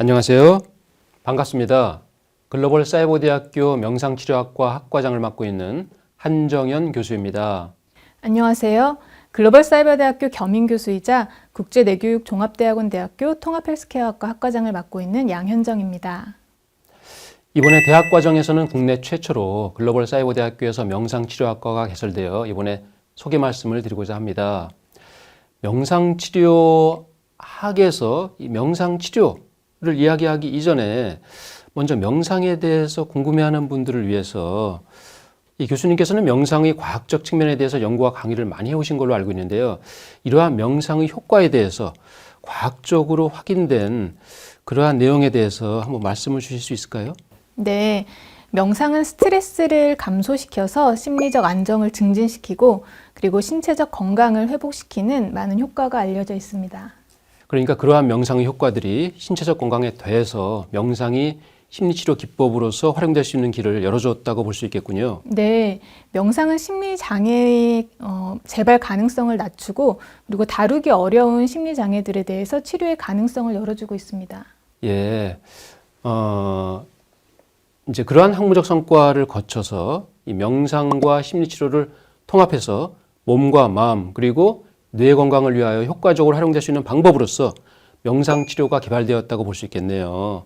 안녕하세요. 반갑습니다. 글로벌 사이버대학교 명상치료학과 학과장을 맡고 있는 한정현 교수입니다. 안녕하세요. 글로벌 사이버대학교 겸임 교수이자 국제내교육 종합대학원 대학교 통합헬스케어학과 학과장을 맡고 있는 양현정입니다. 이번에 대학 과정에서는 국내 최초로 글로벌 사이버대학교에서 명상치료학과가 개설되어 이번에 소개 말씀을 드리고자 합니다. 명상치료학에서 이 명상치료 를 이야기하기 이전에 먼저 명상에 대해서 궁금해하는 분들을 위해서 이 교수님께서는 명상의 과학적 측면에 대해서 연구와 강의를 많이 해오신 걸로 알고 있는데요. 이러한 명상의 효과에 대해서 과학적으로 확인된 그러한 내용에 대해서 한번 말씀을 주실 수 있을까요? 네. 명상은 스트레스를 감소시켜서 심리적 안정을 증진시키고 그리고 신체적 건강을 회복시키는 많은 효과가 알려져 있습니다. 그러니까 그러한 명상의 효과들이 신체적 건강에 더해서 명상이 심리치료 기법으로서 활용될 수 있는 길을 열어줬다고 볼 수 있겠군요. 네. 명상은 심리 장애의 어, 재발 가능성을 낮추고 그리고 다루기 어려운 심리 장애들에 대해서 치료의 가능성을 열어주고 있습니다. 예. 어, 이제 그러한 학문적 성과를 거쳐서 이 명상과 심리치료를 통합해서 몸과 마음 그리고 뇌 건강을 위하여 효과적으로 활용될 수 있는 방법으로서 명상 치료가 개발되었다고 볼 수 있겠네요.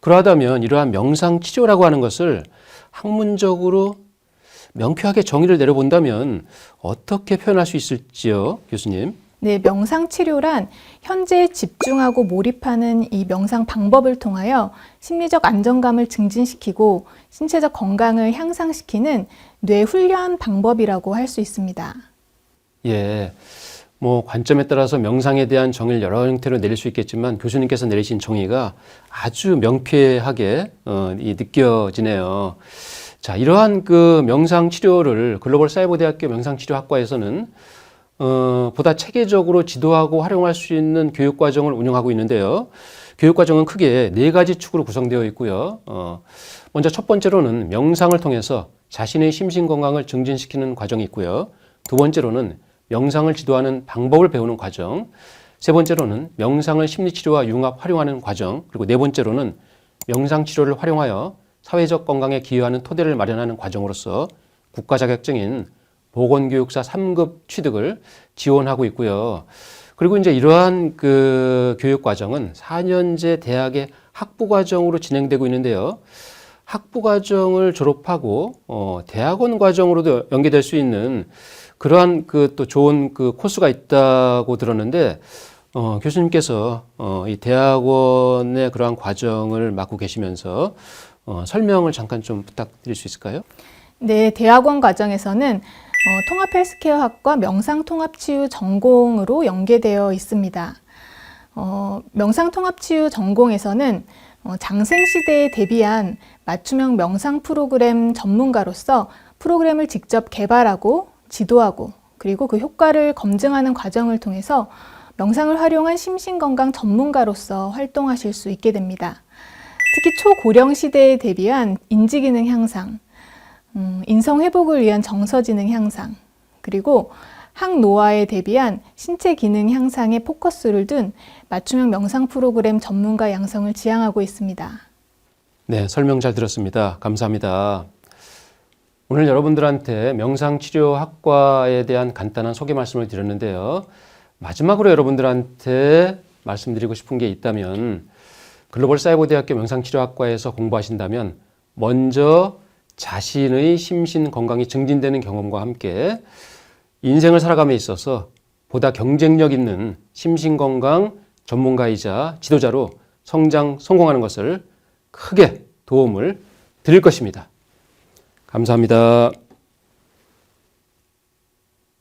그러하다면 이러한 명상 치료라고 하는 것을 학문적으로 명쾌하게 정의를 내려본다면 어떻게 표현할 수 있을지요, 교수님? 네, 명상 치료란 현재에 집중하고 몰입하는 이 명상 방법을 통하여 심리적 안정감을 증진시키고 신체적 건강을 향상시키는 뇌 훈련 방법이라고 할 수 있습니다. 예. 뭐 관점에 따라서 명상에 대한 정의를 여러 형태로 내릴 수 있겠지만 교수님께서 내리신 정의가 아주 명쾌하게 어, 이 느껴지네요. 자, 이러한 그 명상 치료를 글로벌 사이버 대학교 명상 치료학과에서는 어, 보다 체계적으로 지도하고 활용할 수 있는 교육 과정을 운영하고 있는데요. 교육 과정은 크게 네 가지 축으로 구성되어 있고요. 어, 먼저 첫 번째로는 명상을 통해서 자신의 심신 건강을 증진시키는 과정이 있고요. 두 번째로는 명상을 지도하는 방법을 배우는 과정. 세 번째로는 명상을 심리치료와 융합 활용하는 과정. 그리고 네 번째로는 명상 치료를 활용하여 사회적 건강에 기여하는 토대를 마련하는 과정으로서 국가 자격증인 보건교육사 3급 취득을 지원하고 있고요. 그리고 이제 이러한 그 교육 과정은 4년제 대학의 학부 과정으로 진행되고 있는데요. 학부 과정을 졸업하고 어 대학원 과정으로도 연계될 수 있는 그러한 그 또 좋은 그 코스가 있다고 들었는데 어 교수님께서 어 이 대학원의 그러한 과정을 맡고 계시면서 어 설명을 잠깐 좀 부탁드릴 수 있을까요? 네, 대학원 과정에서는 어, 통합 헬스케어학과 명상통합치유 전공으로 연계되어 있습니다. 어, 명상통합치유 전공에서는 어, 장생시대에 대비한 맞춤형 명상 프로그램 전문가로서 프로그램을 직접 개발하고 지도하고 그리고 그 효과를 검증하는 과정을 통해서 명상을 활용한 심신건강 전문가로서 활동하실 수 있게 됩니다. 특히 초고령 시대에 대비한 인지기능 향상, 음, 인성 회복을 위한 정서지능 향상, 그리고 항노화에 대비한 신체 기능 향상에 포커스를 둔 맞춤형 명상 프로그램 전문가 양성을 지향하고 있습니다. 네, 설명 잘 들었습니다. 감사합니다. 오늘 여러분들한테 명상치료학과에 대한 간단한 소개 말씀을 드렸는데요. 마지막으로 여러분들한테 말씀드리고 싶은 게 있다면 글로벌 사이버대학교 명상치료학과에서 공부하신다면 먼저 자신의 심신 건강이 증진되는 경험과 함께 인생을 살아감에 있어서 보다 경쟁력 있는 심신 건강 전문가이자 지도자로 성장 성공하는 것을 크게 도움을 드릴 것입니다. 감사합니다.